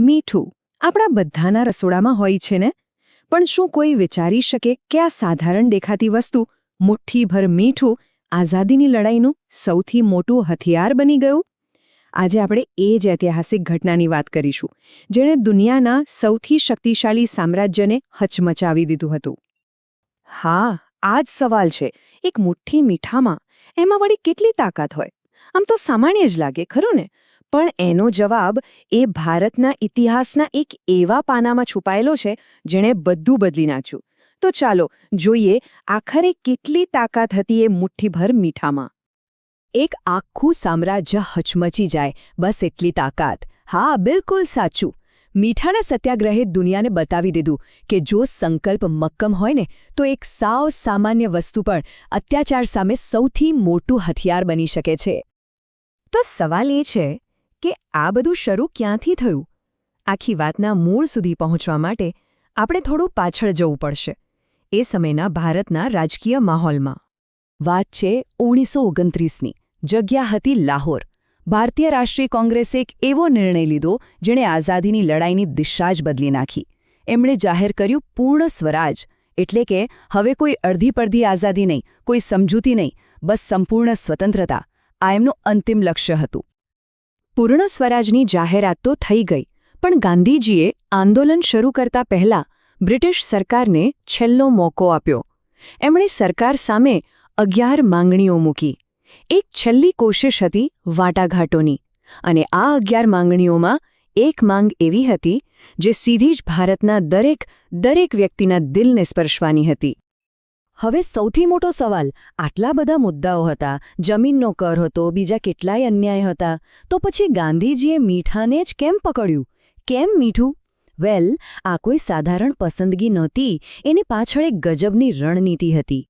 મીઠું આપણા બધાના રસોડામાં હોય છે ને? પણ શું કોઈ વિચારી શકે કે આ સાધારણ દેખાતી વસ્તુ મુઠ્ઠીભર મીઠું આઝાદીની લડાઈનું સૌથી મોટું હથિયાર બની ગયું? આજે આપણે એ જ ઐતિહાસિક ઘટનાની વાત કરીશું, જેણે દુનિયાના સૌથી શક્તિશાળી સામ્રાજ્યને હચમચાવી દીધું હતું. હા, આ જ સવાલ છે. એક મુઠ્ઠી મીઠામાં એમાં વળી કેટલી તાકાત હોય? આમ તો સામાન્ય જ લાગે, ખરું ને? પણ એનો જવાબ એ ભારતના ઇતિહાસના એક એવા પાનામાં છુપાયેલો છે, જેણે બધું બદલી નાખ્યું. તો ચાલો જોઈએ આખરે કેટલી તાકાત હતી એ મુઠ્ઠીભર મીઠામાં. એક આખું સામ્રાજ્ય હચમચી જાય, બસ એટલી તાકાત. હા, બિલકુલ સાચું. મીઠાના સત્યાગ્રહે દુનિયાને બતાવી દીધું કે જો સંકલ્પ મક્કમ હોય ને, તો એક સાવ સામાન્ય વસ્તુ પણ અત્યાચાર સામે સૌથી મોટું હથિયાર બની શકે છે. તો સવાલ એ છે કે આ બધું શરૂ ક્યાંથી થયું? આખી વાતના મૂળ સુધી પહોંચવા માટે આપણે થોડું પાછળ જવું પડશે. એ સમયના ભારતના રાજકીય માહોલમાં. વાત છે ઓગણીસો ઓગણત્રીસની. જગ્યા હતી લાહોર. ભારતીય રાષ્ટ્રીય કોંગ્રેસે એક એવો નિર્ણય લીધો, જેણે આઝાદીની લડાઈની દિશા જ બદલી નાખી. એમણે જાહેર કર્યું પૂર્ણ સ્વરાજ, એટલે કે હવે કોઈ અડધી પડધી આઝાદી નહીં, કોઈ સમજૂતી નહીં, બસ સંપૂર્ણ સ્વતંત્રતા. આ એમનું અંતિમ લક્ષ્ય હતું. પૂર્ણ સ્વરાજની જાહેરાત તો થઈ ગઈ, પણ ગાંધીજીએ આંદોલન શરૂ કરતા પહેલા બ્રિટિશ સરકારને છેલ્લો મોકો આપ્યો. એમણે સરકાર સામે અગિયાર માંગણીઓ મૂકી. એક છેલ્લી કોશિશ હતી વાટાઘાટોની, અને આ અગિયાર માંગણીઓમાં એક માંગ એવી હતી જે સીધી જ ભારતના દરેક દરેક વ્યક્તિના દિલને સ્પર્શવાની હતી. હવે સૌથી મોટો સવાલ, આટલા બધા મુદ્દાઓ હતા, જમીનનો કર હતો, બીજા કેટલાય અન્યાય હતા, તો પછી ગાંધીજીએ મીઠાને જ કેમ પકડ્યું? કેમ મીઠું? વેલ, આ કોઈ સાધારણ પસંદગી નહોતી, એની પાછળ એક ગજબની રણનીતિ હતી.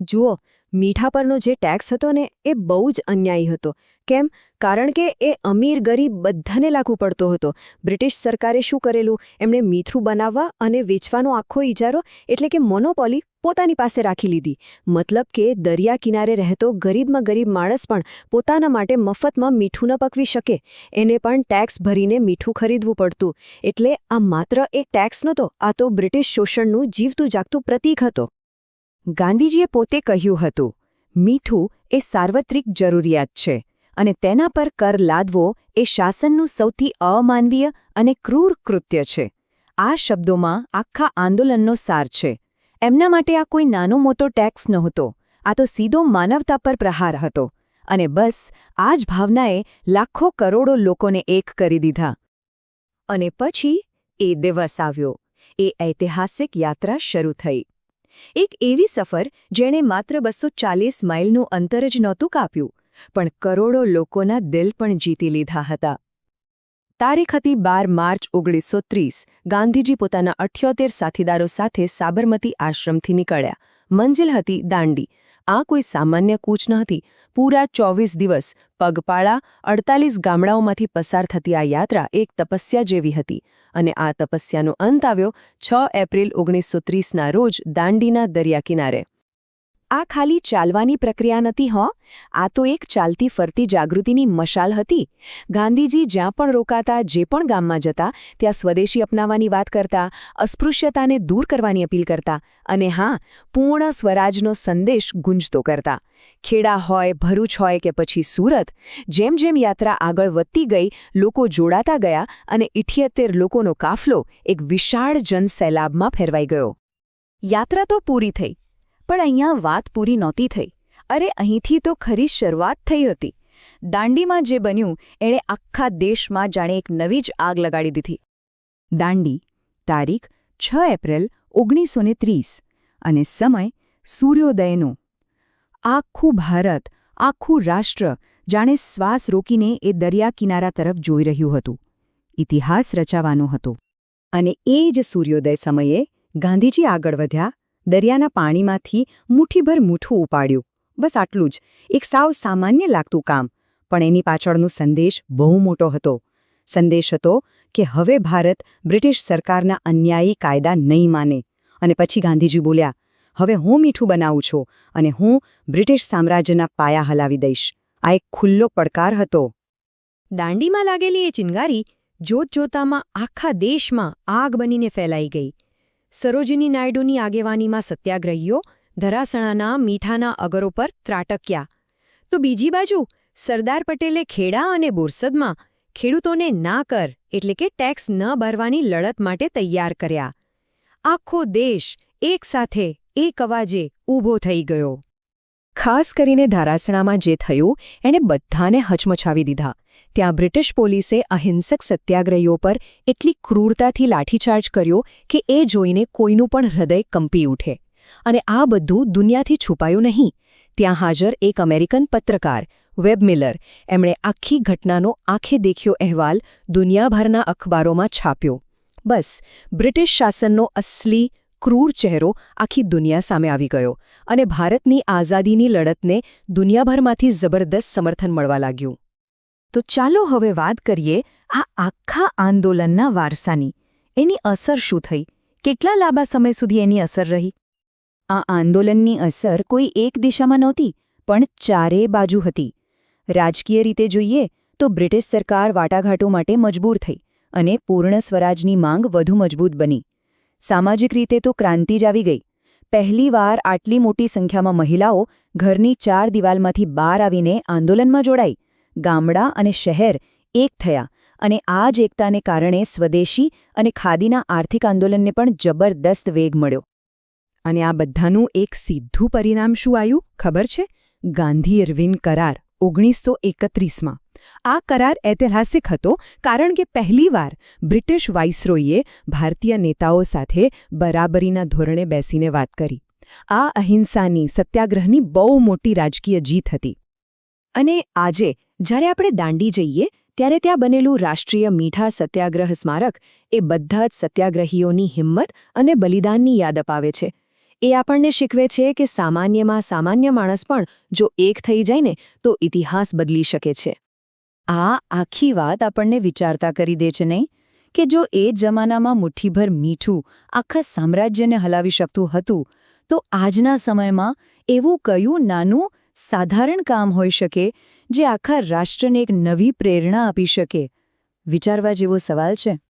જુઓ મીઠા પરનો જે ટેક્સ હતો ને, એ બહુ જ અન્યાયી હતો. કેમ? કારણ કે એ અમીર ગરીબ બધાને લાગુ પડતો હતો. બ્રિટિશ સરકારે શું કરેલું? એમણે મીઠું બનાવવા અને વેચવાનો આખો ઇજારો એટલે કે મોનોપોલી, પોતાની પાસે રાખી લીધી. મતલબ કે દરિયા કિનારે રહેતો ગરીબમાં ગરીબ માણસ પણ પોતાના માટે મફતમાં મીઠું ન પકવી શકે. એને પણ ટેક્સ ભરીને મીઠું ખરીદવું પડતું. એટલે આ માત્ર એક ટેક્સ નહોતો, આ તો બ્રિટિશ શોષણનું જીવતું જાગતું પ્રતીક હતો. ગાંધીજીએ પોતે કહ્યું હતું, મીઠું એ સાર્વત્રિક જરૂરિયાત છે અને તેના પર કર લાદવો એ શાસનનું સૌથી અમાનવીય અને ક્રૂર કૃત્ય છે. આ શબ્દોમાં આખા આંદોલનનો સાર છે. એમના માટે આ કોઈ નાનો મોટો ટેક્સ નહોતો. આ તો સીધો માનવતા પર પ્રહાર હતો. અને બસ, આ જ ભાવનાએ લાખો કરોડો લોકોને એક કરી દીધા. અને પછી એ દિવસ આવ્યો. એ ઐતિહાસિક યાત્રા શરૂ થઈ. એક એવી સફર જેણે માત્ર બસો ચાલીસ માઇલનું અંતર જ નહોતું કાપ્યું, પણ કરોડો લોકોના દિલ પણ જીતી લીધા હતા. તારીખ હતી બાર માર્ચ ઓગણીસો ત્રીસ. ગાંધીજી પોતાના અઠ્યોતેર સાથીદારો સાથે સાબરમતી આશ્રમથી નીકળ્યા. મંજિલ હતી દાંડી. આ કોઈ સામાન્ય કૂચ નહોતી. પૂરા ચોવીસ દિવસ પગપાળા અડતાલીસ ગામડાઓમાંથી પસાર થતી આ યાત્રા એક તપસ્યા જેવી હતી અને આ તપસ્યાનો અંત આવ્યો છ એપ્રિલ ઓગણીસો ત્રીસના રોજ દાંડીના દરિયાકિનારે આ ખાલી ચાલવાની પ્રક્રિયા નથી, હો. આ તો એક ચાલતી ફરતી જાગૃતિની મશાલ હતી. ગાંધીજી જ્યાં પણ રોકાતા, જે પણ ગામમાં જતા, ત્યાં સ્વદેશી અપનાવવાની વાત કરતા, અસ્પૃશ્યતાને દૂર કરવાની અપીલ કરતા અને હા, પૂર્ણ સ્વરાજનો સંદેશ ગુંજતો કરતા. ખેડા હોય, ભરૂચ હોય કે પછી સુરત, જેમ જેમ યાત્રા આગળ વધતી ગઈ, લોકો જોડાતા ગયા અને ઇઠ્યોતેર લોકોનો કાફલો એક વિશાળ જનસેલાબમાં ફેરવાઈ ગયો. યાત્રા તો પૂરી થઈ પણ અહીંયા વાત પૂરી નહોતી થઈ. અરે, અહીંથી તો ખરી શરૂઆત થઈ હતી. દાંડીમાં જે બન્યું, એણે આખા દેશમાં જાણે એક નવી જ આગ લગાડી દીધી. દાંડી, તારીખ છ એપ્રિલ ઓગણીસો અને સમય સૂર્યોદયનો. આખું ભારત, આખું રાષ્ટ્ર જાણે શ્વાસ રોકીને એ દરિયા કિનારા તરફ જોઈ રહ્યું હતું. ઇતિહાસ રચાવાનો હતો. અને એ જ સૂર્યોદય સમયે ગાંધીજી આગળ વધ્યા દરિયાના પાણીમાંથી મુઠ્ઠીભર મૂઠું ઉપાડ્યું. બસ આટલું જ. એક સાવ સામાન્ય લાગતું કામ. પણ એની પાછળનો સંદેશ બહુ મોટો હતો. સંદેશ હતો કે હવે ભારત બ્રિટિશ સરકારના અન્યાયી કાયદા નહીં માને. અને પછી ગાંધીજી બોલ્યા, હવે હું મીઠું બનાવું છું અને હું બ્રિટિશ સામ્રાજ્યના પાયા હલાવી દઈશ. આ એક ખુલ્લો પડકાર હતો. દાંડીમાં લાગેલી એ ચિનગારી જોતજોતામાં આખા દેશમાં આગ બનીને ફેલાઈ ગઈ. સરોજિની નાયડુની આગેવાનીમાં સત્યાગ્રહીઓ, ધરાસણાના મીઠાના અગરો પર ત્રાટક્યા. તો બીજી બાજુ, સરદાર પટેલે ખેડા અને બોરસદમાં ખેડૂતોને ના કર એટલે કે ટેક્સ ન ભરવાની લડત માટે તૈયાર કર્યા. આખો દેશ એકસાથે એક અવાજે ઊભો થઈ ગયો. ખાસ કરીને ધારાસણામાં જે થયું, એણે બધાને હચમચાવી દીધા. ત્યાં બ્રિટિશ પોલીસે અહિંસક સત્યાગ્રહીઓ પર એટલી ક્રૂરતાથી લાઠીચાર્જ કર્યો કે એ જોઈને કોઈનું પણ હૃદય કંપી ઉઠે. અને આ બધું દુનિયાથી છુપાયું નહીં. ત્યાં હાજર એક અમેરિકન પત્રકાર, વેબ મિલર, એમણે આખી ઘટનાનો આંખે દેખ્યો અહેવાલ દુનિયાભરના અખબારોમાં છાપ્યો. બસ, બ્રિટિશ શાસનનો અસલી ક્રૂર ચહેરો આખી દુનિયા સામે આવી ગયો અને ભારતની આઝાદીની લડતને દુનિયાભરમાંથી જબરદસ્ત સમર્થન મળવા લાગ્યું. તો ચાલો હવે વાત કરીએ આ આખા આંદોલનના વારસાની. એની અસર શું થઈ? કેટલા લાંબા સમય સુધી એની અસર રહી? આ આંદોલનની અસર કોઈ એક દિશામાં નહોતી, પણ ચારે બાજુ હતી. રાજકીય રીતે જોઈએ તો બ્રિટિશ સરકાર વાટાઘાટો માટે મજબૂર થઈ અને પૂર્ણ સ્વરાજની માંગ વધુ મજબૂત બની. સામાજિક રીતે તો ક્રાંતિ જ આવી ગઈ. પહેલીવાર આટલી મોટી સંખ્યામાં મહિલાઓ ઘરની ચાર દિવાલમાંથી બહાર આવીને આંદોલનમાં જોડાઈ. ગામડા અને શહેર એક થયા અને આ જ એકતાને કારણે સ્વદેશી અને ખાદીના આર્થિક આંદોલનને પણ જબરદસ્ત વેગ મળ્યો. અને આ બધાનું એક સીધું પરિણામ શું આવ્યું ખબર છે? ગાંધી ઇરવિન કરાર ઓગણીસો એકત્રીસમાં. આ કરાર ઐતિહાસિક હતો કારણ કે પહેલીવાર બ્રિટિશ વાઇસરોઈએ ભારતીય નેતાઓ સાથે બરાબરીના ધોરણે બેસીને વાત કરી. આ અહિંસાની સત્યાગ્રહની બહુ મોટી રાજકીય જીત હતી. અને આજે, જ્યારે આપણે દાંડી જઈએ, ત્યારે ત્યાં બનેલું રાષ્ટ્રીય મીઠા સત્યાગ્રહ સ્મારક એ બધા જ સત્યાગ્રહીઓની હિંમત અને બલિદાનની યાદ અપાવે છે. એ આપણને શીખવે છે કે સામાન્યમાં સામાન્ય માણસ પણ જો એક થઈ જાય ને, તો ઇતિહાસ બદલી શકે છે. આ આખી વાત આપણને વિચારતા કરી દે છે નહીં? કે જો એ જમાનામાં મુઠ્ઠીભર મીઠું આખા સામ્રાજ્યને હલાવી શકતું હતું, તો આજના સમયમાં એવું કયું નાનું સાધારણ કામ હોઈ શકે જે આખા રાષ્ટ્રને એક નવી પ્રેરણા આપી શકે? વિચારવા જેવો સવાલ છે.